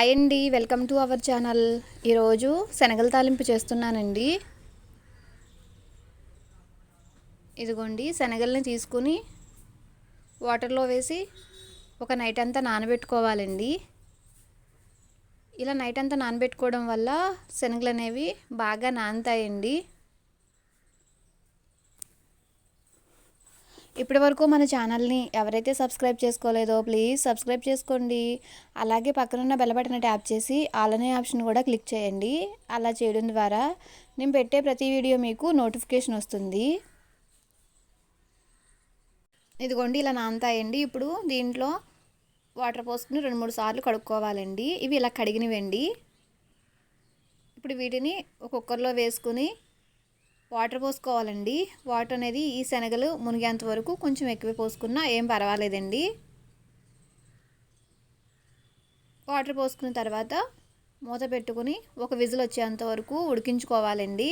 Hi అండి welcome to our channel. ఈరోజు శనగల తాలింపు చేస్తున్నానండి. ఇదిగోండి శనగల్ని తీసుకుని వాటర్లో వేసి ఒక నైట్ అంతా నానబెట్టుకోవాలండి. ఇలా నైట్ అంతా నానబెట్టుకోవడం వల్ల శనగలు అనేవి బాగా నానుతాయండి. ఇప్పటి వరకు మన ఛానల్ని ఎవరైతే సబ్స్క్రైబ్ చేసుకోలేదో ప్లీజ్ సబ్స్క్రైబ్ చేసుకోండి. అలాగే పక్కనున్న బెల్ బటన్ ట్యాప్ చేసి అలానే ఆప్షన్ కూడా క్లిక్ చేయండి. అలా చేయడం ద్వారా నేను పెట్టే ప్రతి వీడియో మీకు నోటిఫికేషన్ వస్తుంది. ఇదిగోండి ఇలా నానతాయండి ఇప్పుడు దీంట్లో వాటర్ పోసుకుని రెండు మూడు సార్లు కడుక్కోవాలండి. ఇవి ఇలా కడిగినవండి. ఇప్పుడు వీటిని ఒక కుక్కర్లో వేసుకుని వాటర్ పోసుకోవాలండి. వాటర్ అనేది ఈ శనగలు మునిగేంత వరకు కొంచెం ఎక్కువ పోసుకున్నా ఏం పర్వాలేదండి. వాటర్ పోసుకున్న తర్వాత మూత పెట్టుకుని ఒక విజిల్ వచ్చేంత వరకు ఉడికించుకోవాలండి.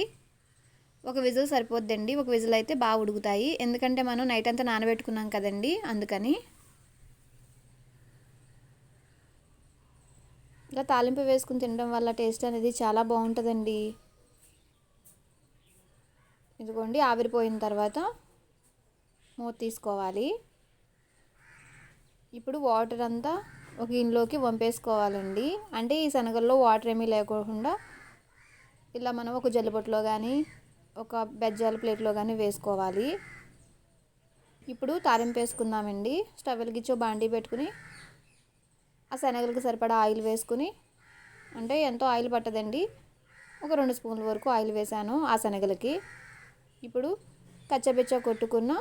ఒక విజిల్ సరిపోద్దండి. ఒక విజిల్ అయితే బాగా ఉడుకుతాయి. ఎందుకంటే మనం నైట్ అంతా నానబెట్టుకున్నాం కదండి. అందుకని ఇలా తాలింపు వేసుకుని తినడం వల్ల టేస్ట్ అనేది చాలా బాగుంటుందండి. ఇదిగోండి ఆవిరిపోయిన తర్వాత మూత తీసుకోవాలి. ఇప్పుడు వాటర్ అంతా ఒక ఇంట్లోకి వంపేసుకోవాలండి. అంటే ఈ శనగల్లో వాటర్ ఏమీ లేకుండా ఇలా మనం ఒక జల్లిబొట్టులో కానీ ఒక బెజ్జాల ప్లేట్లో కానీ వేసుకోవాలి. ఇప్పుడు తాలింపు వేసుకుందామండి. స్టవ్ వెలిగించో బాండీ పెట్టుకుని ఆ శనగలకి సరిపడా ఆయిల్ వేసుకుని అంటే ఎంతో ఆయిల్ పట్టదండి. ఒక రెండు స్పూన్ల వరకు ఆయిల్ వేసాను ఆ శనగలకి. ఇప్పుడు కచ్చబెచ్చ కొట్టుకున్న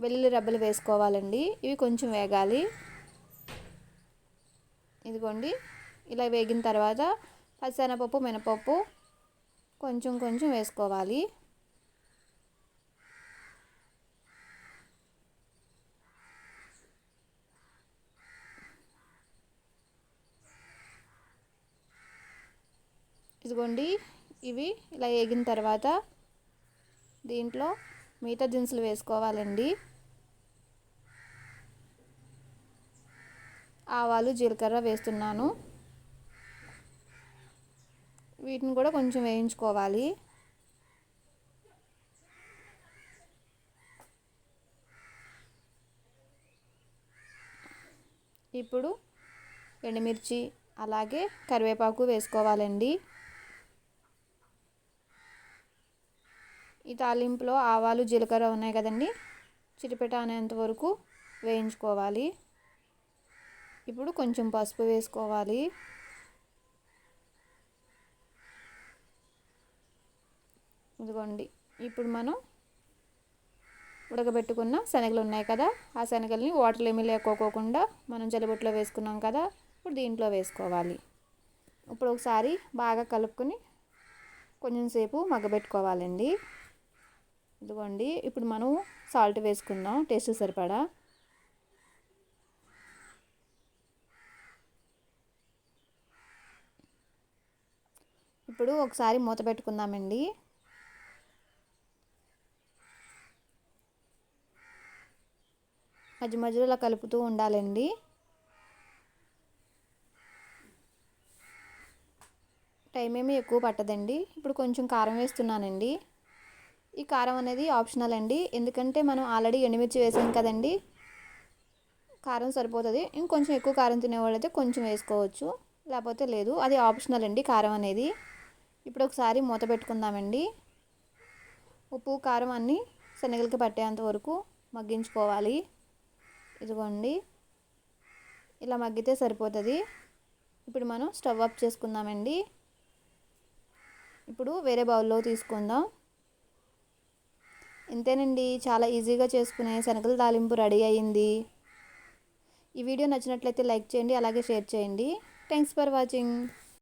వెల్లుల్లి రబ్బలు వేసుకోవాలండి. ఇవి కొంచెం వేగాలి. ఇదిగోండి. ఇలా వేగిన తర్వాత పచ్చనపప్పు మినపప్పు కొంచెం కొంచెం వేసుకోవాలి. ఇదిగోండి. ఇవి ఇలా వేగిన తర్వాత దీంట్లో మిగతా దినుసులు వేసుకోవాలండి. ఆవాలు జీలకర్ర వేస్తున్నాను. వీటిని కూడా కొంచెం వేయించుకోవాలి. ఇప్పుడు ఎండుమిర్చి అలాగే కరివేపాకు వేసుకోవాలండి. ఈ తాలింపులో ఆవాలు జీలకర్ర ఉన్నాయి కదండి. చిటిపెట అనేంత వరకు వేయించుకోవాలి. ఇప్పుడు కొంచెం పసుపు వేసుకోవాలి. ఇదిగోండి. ఇప్పుడు మనం ఉడకబెట్టుకున్న శనగలు ఉన్నాయి కదా ఆ శనగల్ని వాటర్ ఏమీ లేకోకుండా మనం జలబొట్టులో వేసుకున్నాం కదా ఇప్పుడు దీంట్లో వేసుకోవాలి. ఇప్పుడు ఒకసారి బాగా కలుపుకొని కొంచెం సేపు మగ్గబెట్టుకోవాలండి. ఇదిగోండి ఇప్పుడు మనం సాల్ట్ వేసుకుందాం టేస్ట్ సరిపడా? ఇప్పుడు ఒకసారి మూత పెట్టుకుందామండి. మధ్య మధ్యలో ఇలా కలుపుతూ ఉండాలండి. టైం ఏమీ ఎక్కువ పట్టదండి. ఇప్పుడు కొంచెం కారం వేస్తున్నానండి. ఈ కారం అనేది ఆప్షనల్ అండి. ఎందుకంటే మనం ఆల్రెడీ ఎండుమిర్చి వేసాం కదండి. కారం సరిపోతుంది. ఇంకొంచెం ఎక్కువ కారం తినేవాళ్ళైతే కొంచెం వేసుకోవచ్చు. లేకపోతే లేదు. అది ఆప్షనల్ అండి కారం అనేది. ఇప్పుడు ఒకసారి మూత పెట్టుకుందామండి. ఉప్పు కారం అన్నీ శనగలకి పట్టేంత వరకు మగ్గించుకోవాలి. ఇదిగోండి. ఇలా మగ్గితే సరిపోతుంది. ఇప్పుడు మనం స్టవ్ ఆఫ్ చేసుకుందామండి. ఇప్పుడు వేరే బౌల్లో తీసుకుందాం. ఇంతేనండి చాలా ఈజీగా చేసుకునే శనగల తాలింపు రెడీ అయ్యింది. ఈ వీడియో నచ్చినట్లయితే లైక్ చేయండి అలాగే షేర్ చేయండి. Thanks for watching